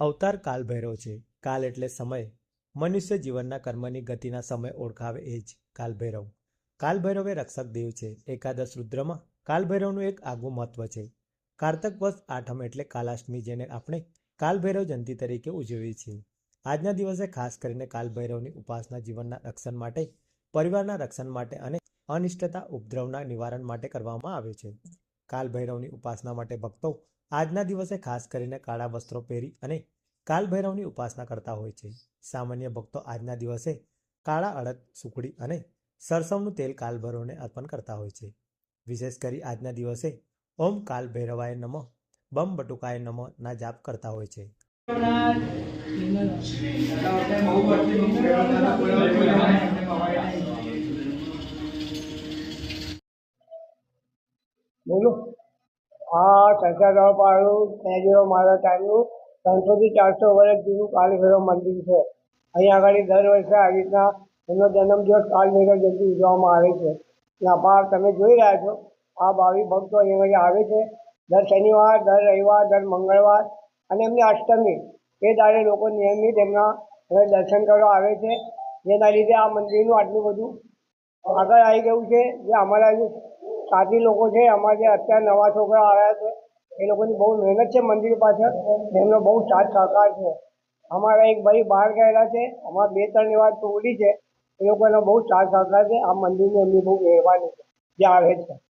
અવતાર કાલ ભૈરવ છે. કાલ એટલે સમય. મનુષ્ય જીવનના કર્મની ગતિના સમય ઓળખાવે એ જ કાલ ભૈરવ કાલ ભૈરવ એ રક્ષક દેવ છે. એકાદશ રુદ્રમાં કાલ ભૈરવનું એક આગવું મહત્વ છે. કારતક વર્ષ આઠમ એટલે કાલાષ્ટમી, જેને આપણે કાલ ભૈરવ જયંતિ તરીકે ઉજવીએ છીએ. આજના દિવસે ખાસ કરીને કાલ ભૈરવની ઉપાસના જીવનના રક્ષણ માટે, પરિવારના રક્ષણ માટે અને અનિષ્ટતા ઉપદ્રવના નિવારણ માટે કરવામાં આવે છે. કાલ ભૈરવની ઉપાસના માટે ભક્તો આજના દિવસે ખાસ કરીને કાળા વસ્ત્રો પહેરી અને કાલ ભૈરવની ઉપાસના કરતા હોય છે. સામાન્ય ભક્તો આજના દિવસે કાળા અડદ સુકડી અને સરસવનું તેલ કાલ ભૈરવને અર્પણ કરતા હોય છે. વિશેષ કરી આજના દિવસે ઓમ કાલ ભૈરવાય નમઃ, બમ બટુકાય નમઃ ના જાપ કરતા હોય છે. બોલો. આ સરકાર પાડું. સહેજીઓ મારા ટાઈમનું ત્રણસોથી ચારસો વર્ષ જૂનું કાલભૈરવ મંદિર છે. અહીંયા આગળ દર વર્ષે આવી રીતના એમનો જન્મદિવસ કાલભૈરવ જયંતિ ઉજવવામાં આવે છે. ત્યાં બહાર તમે જોઈ રહ્યા છો. આ ભાવિ ભક્તો અહીંયા આવે છે. દર શનિવાર, દર રવિવાર, દર મંગળવાર અને એમની અષ્ટમી. એ દાડે લોકો નિયમિત એમના દર્શન કરવા આવે છે. જેના લીધે આ મંદિરનું આટલું બધું આગળ આવી ગયું છે. જે અમારા જે લોકો છે, અમારા જે અત્યારે નવા છોકરા આવ્યા છે, એ લોકોની બહુ મહેનત છે મંદિર પાછળ એમનો બહુ સાથ સહકાર છે. અમારા એક ભાઈ બહાર ગયેલા છે, અમારા બે ત્રણ એવા ટોળી છે, એ લોકોનો બહુ સાથ સહકાર છે, આ મંદિરની એમની બહુ મહેરબાની છે. જે આવે છે